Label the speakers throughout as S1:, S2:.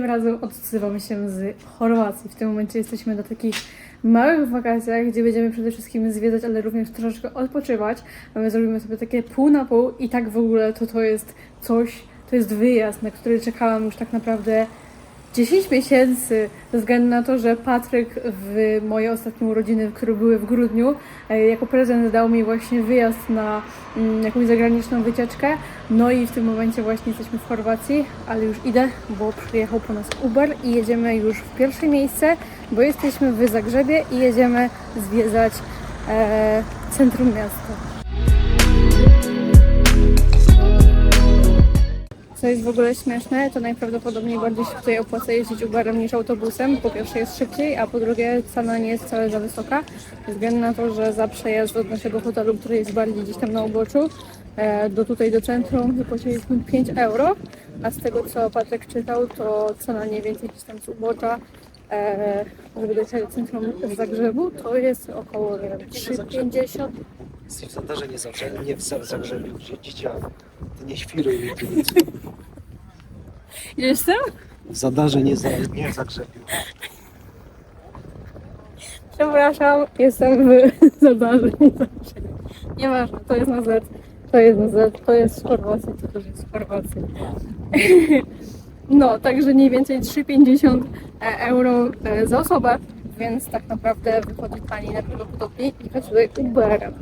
S1: tym razem odzywam się z Chorwacji. W tym momencie jesteśmy na takich małych wakacjach, gdzie będziemy przede wszystkim zwiedzać, ale również troszeczkę odpoczywać. My zrobimy sobie takie pół na pół i tak w ogóle to to jest coś, to jest wyjazd, na który czekałam już tak naprawdę 10 miesięcy, ze względu na to, że Patryk w moje ostatnie urodziny, które były w grudniu, e, jako prezent dał mi właśnie wyjazd na mm, jakąś zagraniczną wycieczkę. No i w tym momencie właśnie jesteśmy w Chorwacji, ale już idę, bo przyjechał po nas Uber i jedziemy już w pierwsze miejsce, bo jesteśmy w Zagrzebie i jedziemy zwiedzać e, centrum miasta. Co jest w ogóle śmieszne, to najprawdopodobniej bardziej się tutaj opłaca jeździć Uberem niż autobusem. Po pierwsze jest szybciej, a po drugie cena nie jest wcale za wysoka. Ze względu na to, że za przejazd od naszego hotelu, który jest bardziej gdzieś tam na uboczu, e, do tutaj do centrum zapłaciliśmy 5 euro, a z tego co Patryk czytał, to cena mniej więcej gdzieś tam z ubocza, żeby dojechać do centrum Zagrzebu, to jest około nie wiem, 3,50.
S2: Jesteś w Zadarze, nie zawsze, nie w Za- Zagrzebiu, gdzie dzieciaki. Ty nie świruj.
S1: Jestem?
S2: W Zadarze, nie, za, nie w Zagrzebiu.
S1: Przepraszam, jestem w Zadarze. Nieważne, to jest na Z, to jest na Z, to jest z Chorwacji, to też jest z Chorwacji. No, także mniej więcej 3,50 euro e, za osobę, więc tak naprawdę wychodzi taniej najprawdopodobniej jechać tutaj Uberem.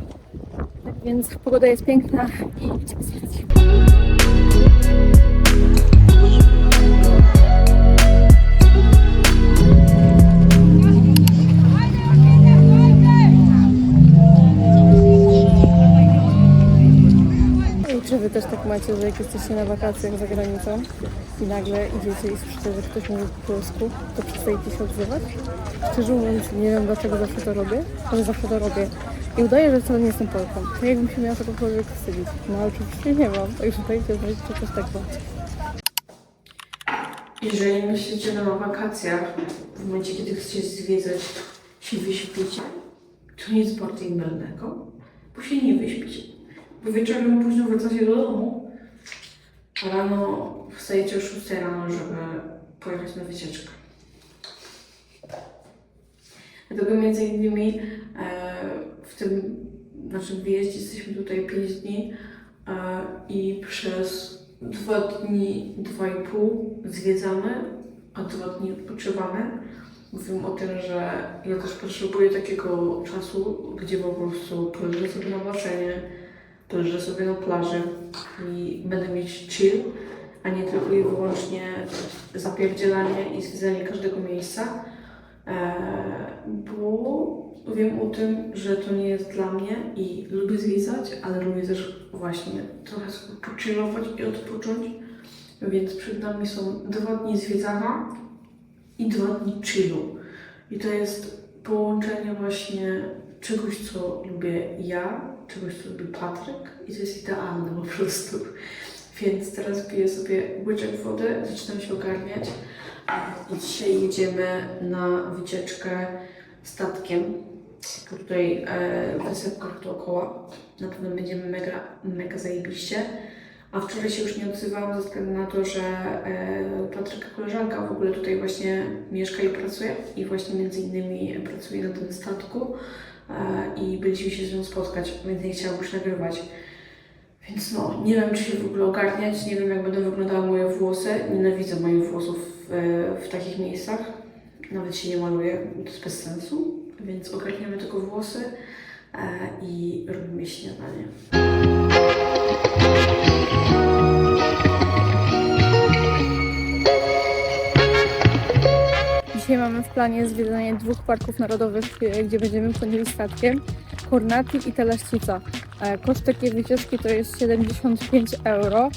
S1: Tak więc pogoda jest piękna i zjeść. Czy wy też tak macie, że jak jesteście na wakacjach za granicą i nagle idziecie i słyszycie, że ktoś mówi po polsku, to przestajecie się odzywać? Szczerze mówiąc, nie wiem dlaczego zawsze to robię, ale zawsze to robię. I udaję, że wcale nie jestem Polką. Tak jakbym się miała czegokolwiek wstydzić. No oczywiście nie mam, także dajcie znać, czy coś tak macie.
S3: Jeżeli myślicie na wakacjach, w momencie, kiedy chcecie zwiedzać, się wyśpicie, to nic bardziej mylnego, bo się nie wyśpicie. Wieczorem późno wracacie do domu, a rano wstajecie o 6 rano, żeby pojechać na wycieczkę. Dlatego między innymi e, w tym naszym wyjeździe jesteśmy tutaj 5 dni e, i przez dwa dni, dwa i pół zwiedzamy, a dwa dni odpoczywamy. Mówimy o tym, że ja też potrzebuję takiego czasu, gdzie po prostu poleżę sobie na basenie, poleżę sobie na plaży i będę mieć chill, a nie tylko i wyłącznie zapierdzielanie i zwiedzanie każdego miejsca. E, bo wiem o tym, że to nie jest dla mnie i lubię zwiedzać, ale lubię też właśnie trochę pochillować i odpocząć. Więc przed nami są dwa dni zwiedzania i dwa dni chillu. I to jest połączenie właśnie czegoś, co lubię ja, czegoś, co lubi Patryk i to jest idealne po prostu. Więc teraz piję sobie łyczek wody, zaczynam się ogarniać. I dzisiaj jedziemy na wycieczkę statkiem. Tutaj e, w wysepkach dookoła. Na pewno będziemy mega, mega zajebiście. A wczoraj się już nie odzywałam ze względu na to, że e, Patryka koleżanka w ogóle tutaj właśnie mieszka i pracuje. I właśnie między innymi pracuje na tym statku. E, I byliśmy się z nią spotkać, więc nie chciałam już nagrywać. Więc no, nie wiem, czy się w ogóle ogarniać, nie wiem, jak będą wyglądały moje włosy. Nienawidzę moich włosów w, w takich miejscach. Nawet się nie maluję, to jest bez sensu. Więc ogarniamy tylko włosy e, i robimy śniadanie.
S1: Mamy w planie zwiedzanie dwóch parków narodowych, e, gdzie będziemy płynęli statkiem. Kornati i Teleścica. E, Koszt takiej wycieczki to jest 75 euro,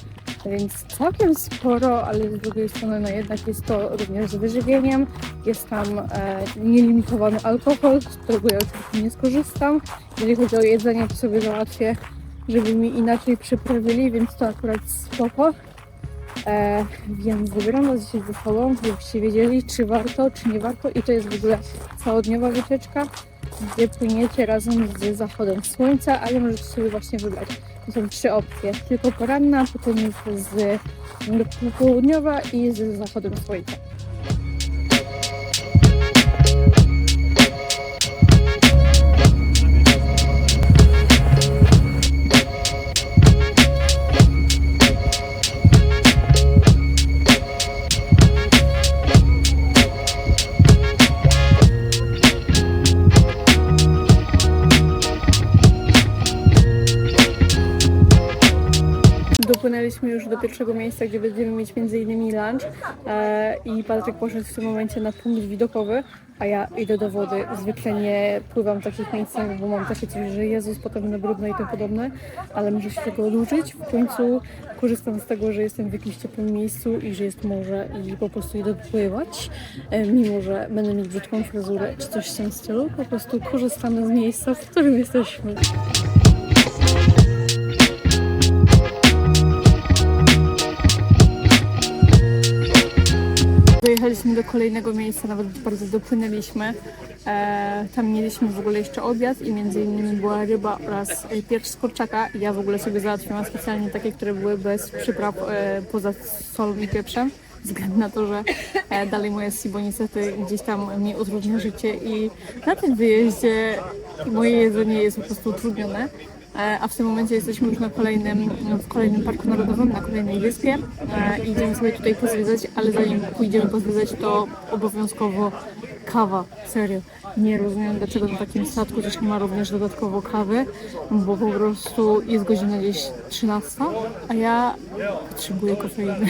S1: więc całkiem sporo, ale z drugiej strony no jednak jest to również z wyżywieniem. Jest tam e, nielimitowany alkohol, z którego ja oczywiście nie skorzystam. Jeżeli chodzi o jedzenie, to sobie załatwię, żeby mi inaczej przyprawili, więc to akurat spoko. E, więc Was dzisiaj ze sobą, żebyście wiedzieli, czy warto, czy nie warto. I to jest w ogóle całodniowa wycieczka. gdzie płyniecie razem z zachodem słońca, ale możecie sobie właśnie wybrać. To są trzy opcje. Tylko poranna, potem jest z południowa i z zachodem słońca. Dopłynęliśmy już do pierwszego miejsca, gdzie będziemy mieć innymi lunch e, i Patryk poszedł w tym momencie na punkt widokowy, a ja idę do wody. Zwykle nie pływam w takich miejscach, bo mam takie coś, że Jezus potem będę brudna i tym podobne, ale muszę się tego oduczyć. W końcu korzystam z tego, że jestem w jakimś ciepłym miejscu i że jest morze i po prostu idę pływać, e, mimo że będę mieć brzydką fryzurę czy coś w tym stylu. Po prostu korzystamy z miejsca, w którym jesteśmy. Dojechaliśmy do kolejnego miejsca, nawet bardzo dopłynęliśmy. E, tam mieliśmy w ogóle jeszcze obiad i między innymi była ryba oraz e, pierś z kurczaka. Ja w ogóle sobie załatwiłam specjalnie takie, które były bez przypraw e, poza solą i pieprzem. Ze względu na to, że e, dalej moje SIBO niestety gdzieś tam mi utrudnia życie i na tym wyjeździe moje jedzenie jest po prostu utrudnione. E, A w tym momencie jesteśmy już na kolejnym, no, w kolejnym parku narodowym, na kolejnej wyspie. E, Idziemy sobie tutaj pozwiedzać, ale zanim pójdziemy pozwiedzać, to obowiązkowo kawa. Serio. Nie rozumiem, dlaczego na takim statku też nie ma również dodatkowo kawy, bo po prostu jest godzina gdzieś 13, a ja potrzebuję kofeiny.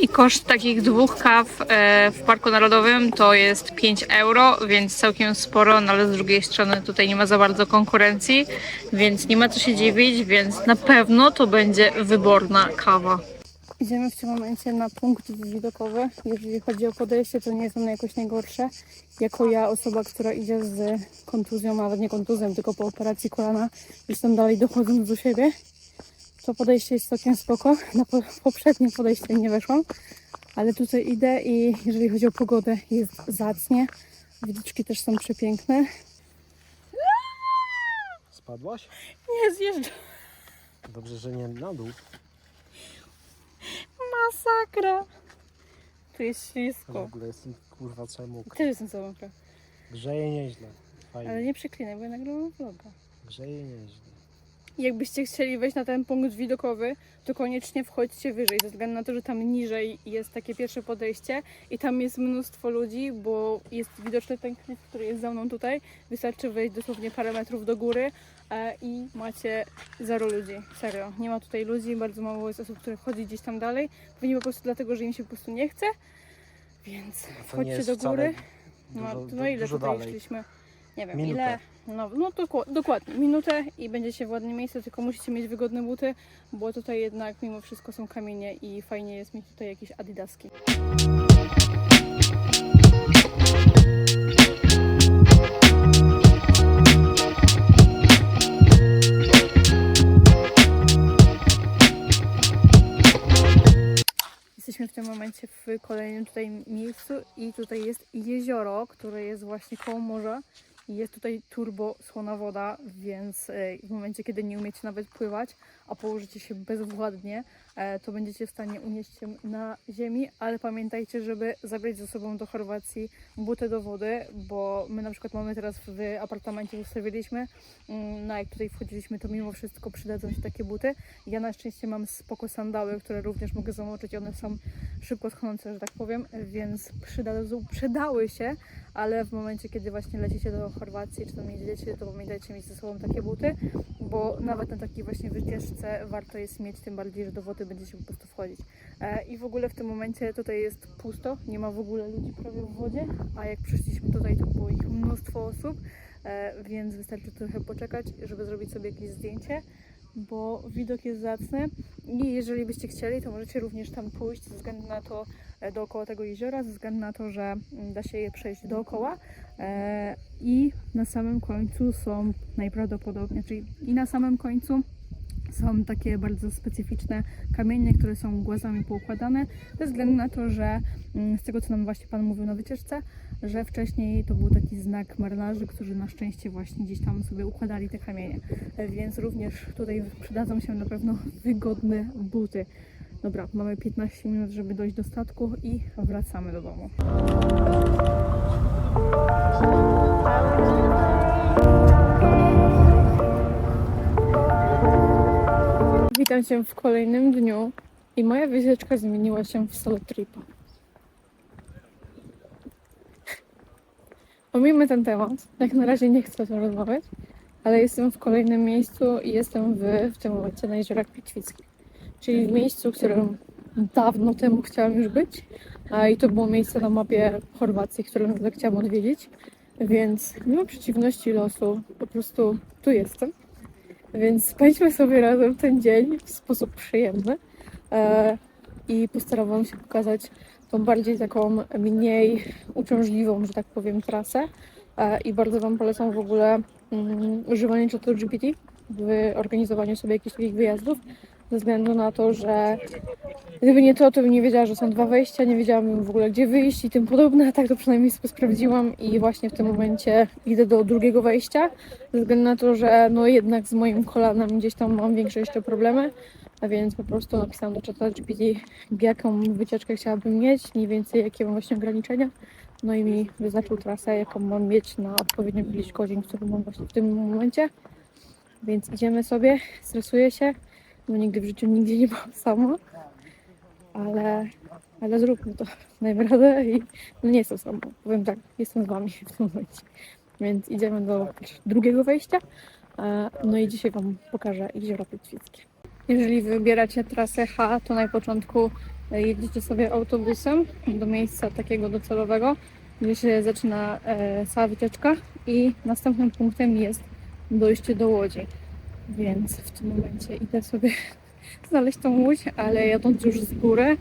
S1: I koszt takich dwóch kaw e, w Parku Narodowym to jest 5 euro, więc całkiem sporo, no ale z drugiej strony tutaj nie ma za bardzo konkurencji, więc nie ma co się dziwić, więc na pewno to będzie wyborna kawa. Idziemy w tym momencie na punkt widokowy. Jeżeli chodzi o podejście, to nie jest ono jakoś najgorsze. Jako ja, osoba, która idzie z kontuzją, nawet nie kontuzją, tylko po operacji kolana, jestem dalej dochodząc do siebie, to podejście jest całkiem spoko. Na po, poprzednie podejście nie weszłam, ale tutaj idę i jeżeli chodzi o pogodę, jest zacnie. Widoczki też są przepiękne.
S2: Spadłaś?
S1: Nie zjeżdżam.
S2: Dobrze, że nie na dół.
S1: Masakra. Tu jest
S2: W
S1: ślisko.
S2: ogóle jestem kurwa czemu.
S1: Też jestem sobą.
S2: Grzeje nieźle. Fajnie.
S1: Ale nie przeklinaj, bo ja nagrywam vloga.
S2: Grzeje nieźle.
S1: Jakbyście chcieli wejść na ten punkt widokowy, to koniecznie wchodźcie wyżej, ze względu na to, że tam niżej jest takie pierwsze podejście i tam jest mnóstwo ludzi, bo jest widoczny ten klif, który jest za mną tutaj. Wystarczy wejść dosłownie parę metrów do góry e, i macie zero ludzi. Serio, nie ma tutaj ludzi, bardzo mało jest osób, które chodzi gdzieś tam dalej. Pewnie po prostu dlatego, że im się po prostu nie chce. Więc
S2: nie
S1: wchodźcie do góry.
S2: Dużo,
S1: No, no ile tutaj
S2: dalej.
S1: szliśmy? Nie wiem,
S2: Minutę.
S1: ile? No, no dokładnie, minutę i będziecie w ładnym miejscu, tylko musicie mieć wygodne buty, bo tutaj jednak mimo wszystko są kamienie i fajnie jest mieć tutaj jakieś adidaski. Jesteśmy w tym momencie w kolejnym tutaj miejscu i tutaj jest jezioro, które jest właśnie koło morza. Jest tutaj turbo słona woda, więc e, w momencie, kiedy nie umiecie nawet pływać, a położycie się bezwładnie, e, to będziecie w stanie unieść się na ziemi, ale pamiętajcie, żeby zabrać ze sobą do Chorwacji buty do wody, bo my na przykład mamy teraz w apartamencie, zostawiliśmy, mm, no jak tutaj wchodziliśmy, to mimo wszystko przydadzą się takie buty. Ja na szczęście mam spoko sandały, które również mogę zamoczyć, one są szybko schnące, że tak powiem, więc przydadzą, przydały się, ale w momencie, kiedy właśnie lecicie do Chorwacji, czy tam jedziecie, to pamiętajcie mieć ze sobą takie buty, bo nawet na takiej właśnie wycieczce warto jest mieć, tym bardziej, że do wody będziecie po prostu wchodzić. E, I w ogóle w tym momencie tutaj jest pusto, nie ma w ogóle ludzi prawie w wodzie, a jak przyszliśmy tutaj, to było ich mnóstwo osób, e, więc wystarczy trochę poczekać, żeby zrobić sobie jakieś zdjęcie, bo widok jest zacny i jeżeli byście chcieli, to możecie również tam pójść ze względu na to, e, dookoła tego jeziora, ze względu na to, że da się je przejść dookoła i na samym końcu są najprawdopodobniej, czyli i na samym końcu są takie bardzo specyficzne kamienie, które są głazami poukładane, ze względu na to, że mm, z tego co nam właśnie Pan mówił na wycieczce, że wcześniej to był taki znak marynarzy, którzy na szczęście właśnie gdzieś tam sobie układali te kamienie. Więc również tutaj przydadzą się na pewno wygodne buty. Dobra, mamy 15 minut, żeby dojść do statku i wracamy do domu. Witam Cię w kolejnym dniu i moja wycieczka zmieniła się w solo tripa. Pomijmy ten temat, jak na razie nie chcę o tym rozmawiać, ale jestem w kolejnym miejscu i jestem w, w tym momencie na jeziorach Pitwickich, czyli w miejscu, w którym dawno temu chciałam już być a i to było miejsce na mapie Chorwacji, które chciałam odwiedzić, więc mimo przeciwności losu po prostu tu jestem. Więc spędźmy sobie razem ten dzień w sposób przyjemny e, i postaram Wam się pokazać tą bardziej taką mniej uciążliwą, że tak powiem, trasę. E, I bardzo Wam polecam w ogóle mm, używanie ChatGPT w organizowaniu sobie jakichś takich wyjazdów, ze względu na to, że gdyby nie to, to bym nie wiedziała, że są dwa wejścia, nie wiedziałabym w ogóle gdzie wyjść i tym podobne, tak to przynajmniej sobie sprawdziłam i właśnie w tym momencie idę do drugiego wejścia, ze względu na to, że no jednak z moim kolanem gdzieś tam mam większe jeszcze problemy, a więc po prostu napisałam do czata GPT, jaką wycieczkę chciałabym mieć, mniej więcej jakie mam właśnie ograniczenia, no i mi wyznaczył trasę, jaką mam mieć na odpowiednią ilość godzin, którą mam właśnie w tym momencie, więc idziemy sobie, stresuję się, no nigdy w życiu nigdzie nie byłam sama, ale, ale zróbmy to, dajmy radę i no nie jestem sama, powiem tak, jestem z Wami w tym momencie, więc idziemy do drugiego wejścia, e, no i dzisiaj Wam pokażę jeziora Pitwickie. Jeżeli wybieracie trasę H, to na początku e, jedziecie sobie autobusem do miejsca takiego docelowego, gdzie się zaczyna e, cała wycieczka i następnym punktem jest dojście do Łodzi. Więc w tym momencie idę sobie znaleźć tą łódź, ale jadąc już z góry,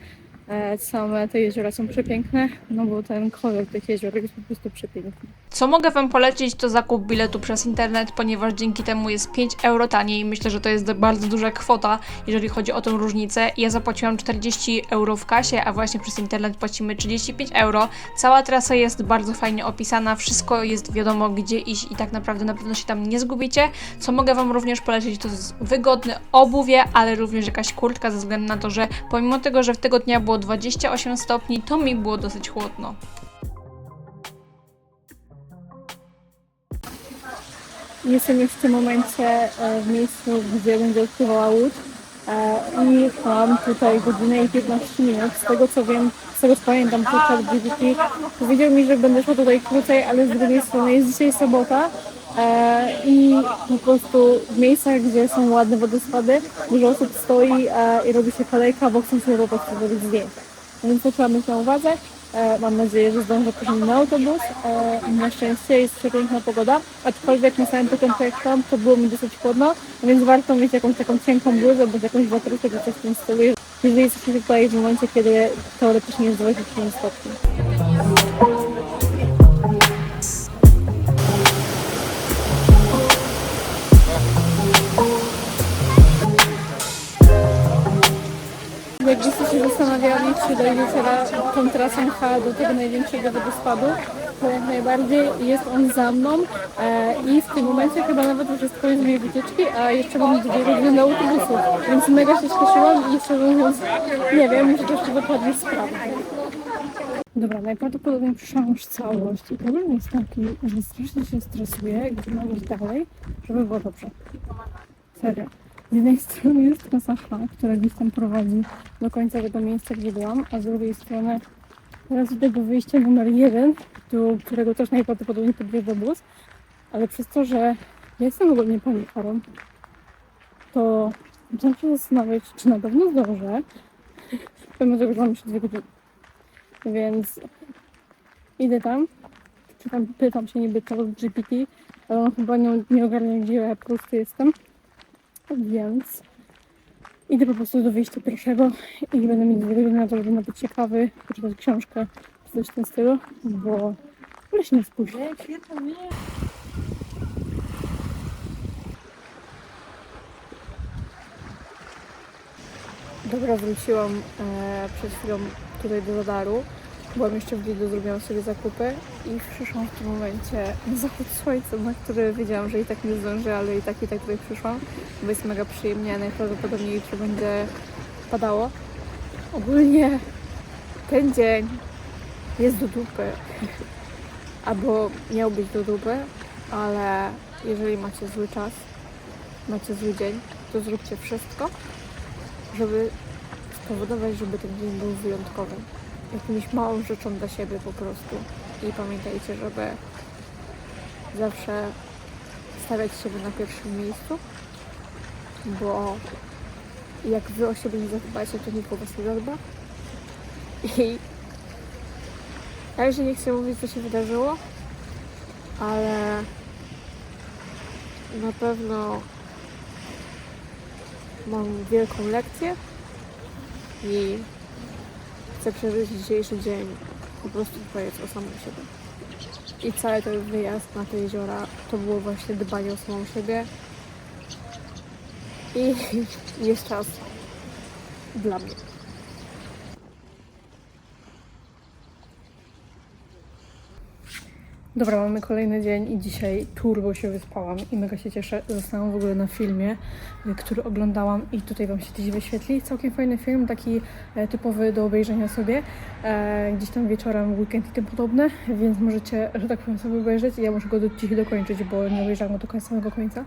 S1: same te jeziora są przepiękne, no bo ten kolor tych jezior jest po prostu przepiękny.
S4: Co mogę Wam polecić, to zakup biletu przez internet, ponieważ dzięki temu jest 5 euro taniej. Myślę, że to jest bardzo duża kwota, jeżeli chodzi o tą różnicę. Ja zapłaciłam 40 euro w kasie, a właśnie przez internet płacimy 35 euro. Cała trasa jest bardzo fajnie opisana, wszystko jest wiadomo, gdzie iść i tak naprawdę na pewno się tam nie zgubicie. Co mogę Wam również polecić, to wygodne obuwie, ale również jakaś kurtka, ze względu na to, że pomimo tego, że w tego dnia było 28 stopni, to mi było dosyć chłodno.
S1: Jestem już w tym momencie e, w miejscu, gdzie będzie odpływała łódź e, i mam tutaj godzinę i 15 minut. Z tego co wiem, z tego co pamiętam, to chat powiedział mi, że będę szła tutaj krócej, ale z drugiej strony jest dzisiaj sobota i po prostu w miejscach, gdzie są ładne wodospady, dużo osób stoi e, i robi się kolejka, bo chcą sobie po prostu zrobić zdjęcia. Więc to trzeba mieć na uwadze. E, Mam nadzieję, że zdążę później na autobus. E, Na szczęście jest przepiękna pogoda, aczkolwiek na samym początku jak tam, to było mi dosyć chłodno, więc warto mieć jakąś taką cienką bluzę bądź jakąś watruskę czy coś w tym stylu, jeżeli jesteśmy tutaj w momencie, kiedy teoretycznie jest 25 stopni. Jakbyście się zastanawiali, czy dojdziecie tą trasą H do tego największego wodospadu, to jak najbardziej jest on za mną e, i w tym momencie chyba nawet już jest koniec mojej wycieczki, a jeszcze mam dwie godziny do autobusu, więc mega się śpieszyłam i szczerze mówiąc, nie wiem, muszę to jeszcze dokładnie sprawdzić. Dobra, najprawdopodobniej przyszłam już całość i problem jest taki, że strasznie się stresuję, gdy mam iść dalej, żeby było dobrze. Serio. Z jednej strony jest trasa H, która gdzieś tam prowadzi do końca tego miejsca, gdzie byłam, a z drugiej strony teraz idę do wyjścia numer jeden, do którego też najprawdopodobniej podjeżdża bus, ale przez to, że ja jestem ogólnie panikarą, to zaczynam się zastanawiać, czy na pewno zdążę, pomimo tego, że mam jeszcze dwie godziny. Więc idę tam, czytam, pytam się niby to GPT, ale on chyba nie, nie ogarnia, gdzie ja po prostu jestem. Więc idę po prostu do wyjścia pierwszego i będę mieć dwie na to, żeby nabyć ciekawy, poczytać książkę coś w tym stylu, bo wolę się nie spóźnić. Dobra, wróciłam e, przed chwilą tutaj do radaru Byłam jeszcze w Lidlu, zrobiłam sobie zakupy i przyszłam w tym momencie na zachód słońca, na który wiedziałam, że i tak nie zdążę, ale i tak i tak tutaj przyszłam, bo jest mega przyjemnie, najprawdopodobniej jutro będzie padało. Ogólnie ten dzień jest do dupy. Albo miał być do dupy, ale jeżeli macie zły czas, macie zły dzień, to zróbcie wszystko, żeby spowodować, żeby ten dzień był wyjątkowy. Jakąś małą rzeczą dla siebie po prostu. I pamiętajcie, żeby zawsze stawiać siebie na pierwszym miejscu, bo jak wy o siebie nie zadbacie, to nikt o was nie zadba. I ja już nie chcę mówić, co się wydarzyło, ale na pewno mam wielką lekcję i chcę przeżyć dzisiejszy dzień po prostu dbając o samą siebie. I cały ten wyjazd na te jeziora to było właśnie dbanie o samą siebie. I jest czas dla mnie. Dobra, mamy kolejny dzień i dzisiaj turbo się wyspałam i mega się cieszę. Zostałam w ogóle na filmie, y, który oglądałam i tutaj Wam się gdzieś wyświetli. Całkiem fajny film, taki e, typowy do obejrzenia sobie. E, gdzieś tam wieczorem, weekend i tym podobne, więc możecie, że tak powiem, sobie obejrzeć i ja muszę go do, dzisiaj dokończyć, bo nie obejrzałam go do samego końca.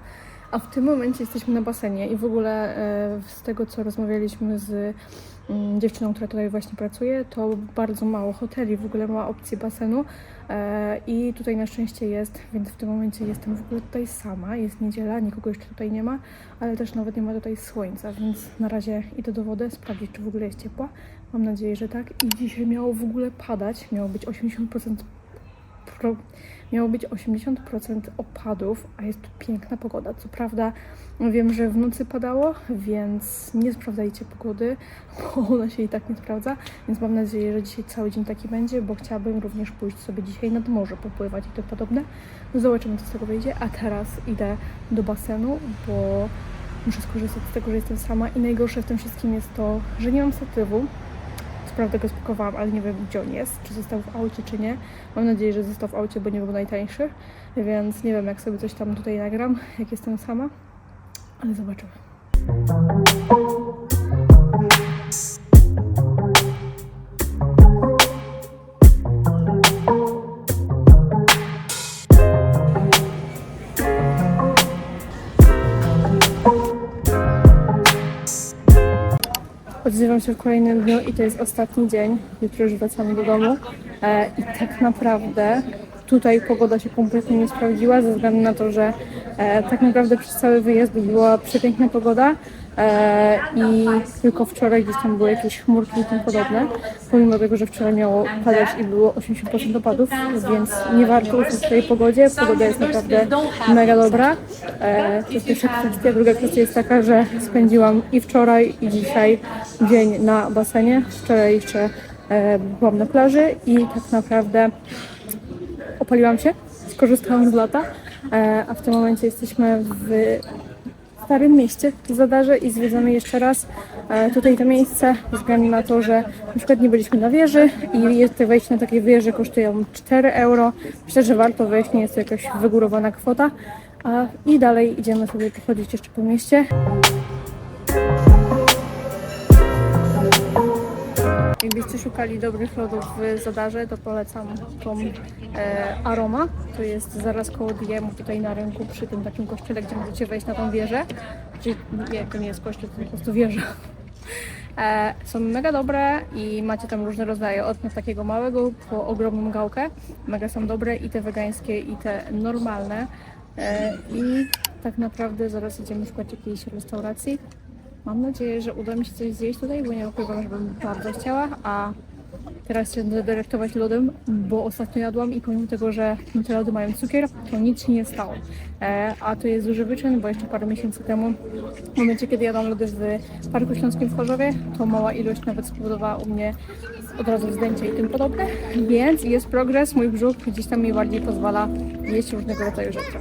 S1: A w tym momencie jesteśmy na basenie i w ogóle e, z tego, co rozmawialiśmy z mm, dziewczyną, która tutaj właśnie pracuje, to bardzo mało hoteli w ogóle ma opcję basenu e, i tutaj na szczęście jest, więc w tym momencie jestem w ogóle tutaj sama, jest niedziela, nikogo jeszcze tutaj nie ma, ale też nawet nie ma tutaj słońca, więc na razie idę do wody sprawdzić, czy w ogóle jest ciepła. Mam nadzieję, że tak. I dzisiaj miało w ogóle padać, miało być 80% pro, miało być 80% opadów, a jest piękna pogoda. Co prawda wiem, że w nocy padało, więc nie sprawdzajcie pogody, bo ona się i tak nie sprawdza, więc mam nadzieję, że dzisiaj cały dzień taki będzie, bo chciałabym również pójść sobie dzisiaj nad morze popływać i to podobne. No zobaczymy, co z tego wyjdzie, a teraz idę do basenu, bo muszę skorzystać z tego, że jestem sama i najgorsze w tym wszystkim jest to, że nie mam statywu, co go spakowałam, ale nie wiem gdzie on jest, czy został w aucie, czy nie. Mam nadzieję, że został w aucie, bo nie był najtańszy, więc nie wiem jak sobie coś tam tutaj nagram, jak jestem sama, ale zobaczymy. Odzywam się w kolejnym dniu i to jest ostatni dzień. Jutro już wracamy do domu. E, I tak naprawdę tutaj pogoda się kompletnie nie sprawdziła, ze względu na to, że e, tak naprawdę przez cały wyjazd była przepiękna pogoda i tylko wczoraj gdzieś tam były jakieś chmurki i tym podobne. Pomimo tego, że wczoraj miało padać i było 80% opadów, więc nie warto ufać tej pogodzie. Pogoda jest naprawdę mega dobra. E, to jest pierwsza kwestia. Druga kwestia jest taka, że spędziłam i wczoraj, i dzisiaj dzień na basenie. Wczoraj jeszcze e, byłam na plaży i tak naprawdę opaliłam się, skorzystałam z lata, e, a w tym momencie jesteśmy w Starym Mieście w Zadarze i zwiedzamy jeszcze raz e, tutaj to miejsce, ze względu na to, że na przykład nie byliśmy na wieży i to wejście na takie wieże kosztują 4 euro. Myślę, że warto wejść, nie jest to jakaś wygórowana kwota. I dalej idziemy sobie pochodzić jeszcze po mieście. Jakbyście szukali dobrych lodów w Zadarze, to polecam tą e, Aroma. To jest zaraz koło Diemu, tutaj na rynku, przy tym takim kościele, gdzie możecie wejść na tą wieżę. Czyli, nie, to nie jest kościół, to po prostu wieża. E, są mega dobre i macie tam różne rodzaje, od takiego małego po ogromną gałkę. Mega są dobre i te wegańskie, i te normalne. E, I tak naprawdę zaraz idziemy szukać jakiejś restauracji. Mam nadzieję, że uda mi się coś zjeść tutaj, bo nie ukrywam, że bym bardzo chciała, a teraz się będę delektować lodem, bo ostatnio jadłam i pomimo tego, że te lody mają cukier, to nic się nie stało. E, a to jest duży wyczyn, bo jeszcze parę miesięcy temu, w momencie kiedy jadłam lody w Parku Śląskim w Chorzowie, to mała ilość nawet spowodowała u mnie od razu zdjęcia i tym podobne, więc jest progres, mój brzuch gdzieś tam mi bardziej pozwala jeść różnego rodzaju rzeczy.